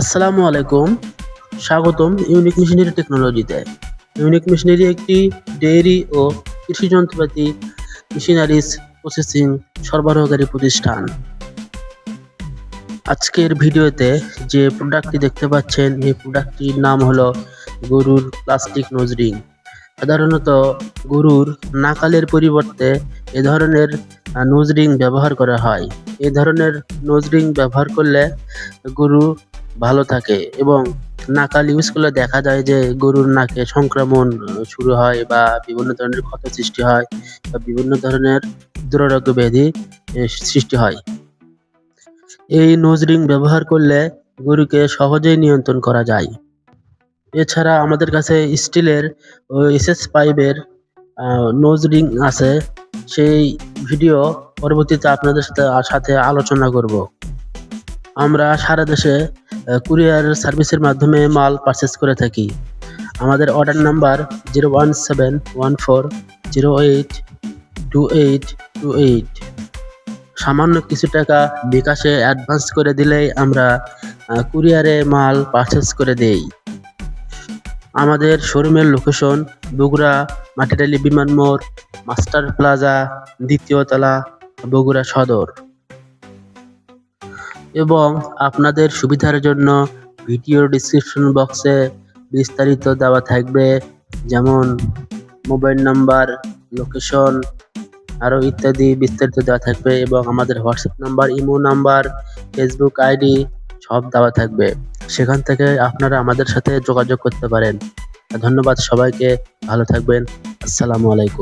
আসসালামু আলাইকুম। স্বাগতম ইউনিক মেশিনারি টেকনোলজিতে ইউনিক মেশিনারি একটি ডেয়ারি ও কৃষি যন্ত্রপাতি মেশিনারিজ প্রসেসিং সরবরাহকারী প্রতিষ্ঠান। আজকের ভিডিওতে যে প্রোডাক্টটি দেখতে পাচ্ছেন, এই প্রোডাক্টটির নাম হলো গরুর প্লাস্টিক নোজরিং। সাধারণত গরুর নাকালের পরিবর্তে এ ধরনের নোজরিং ব্যবহার করা হয়। এ ধরনের নোজরিং ব্যবহার করলে গরু ভালো থাকে এবং নাকাল ইউজ করলে দেখা যায় যে গরুর নাকে সংক্রমণ শুরু হয় বা বিভিন্ন ধরনের ক্ষত সৃষ্টি হয় বা বিভিন্ন ধরনের দুরারোগ্য ব্যাধি সৃষ্টি হয়। এই নোজ রিং ব্যবহার করলে গরুকে সহজেই নিয়ন্ত্রণ করা যায়। এছাড়া আমাদের কাছে স্টিলের এসএস পাইপের নোজ রিং আছে। সেই ভিডিও পরবর্তীতে আপনাদের সাথে সাথে আলোচনা করব। আমরা সারা দেশে কুরিয়ার সার্ভিসের মাধ্যমে মাল পারচেস করে থাকি। আমাদের order number zero one seven one four zero eight two eight two eight সামান্য কিছু টাকা বিকাশে অ্যাডভান্স করে দিলেই আমরা কুরিয়ারে মাল পারচেস করে দেই। আমাদের শোরুমের লোকেশন বগুড়া মাটিরালি বিমান মোড়, মাস্টার প্লাজা, দ্বিতীয় তলা, বগুড়া সদর। এবং আপনাদের সুবিধার জন্য ভিডিও ডিসক্রিপশন বক্সে বিস্তারিত দেওয়া থাকবে, যেমন মোবাইল নাম্বার লোকেশন আরও ইত্যাদি বিস্তারিত দেওয়া থাকবে এবং আমাদের WhatsApp number, imo number Facebook ID সব দেওয়া থাকবে। সেখান থেকে আপনারা আমাদের সাথে যোগাযোগ করতে পারেন। ধন্যবাদ সবাইকে, ভালো থাকবেন। আসসালামু আলাইকুম।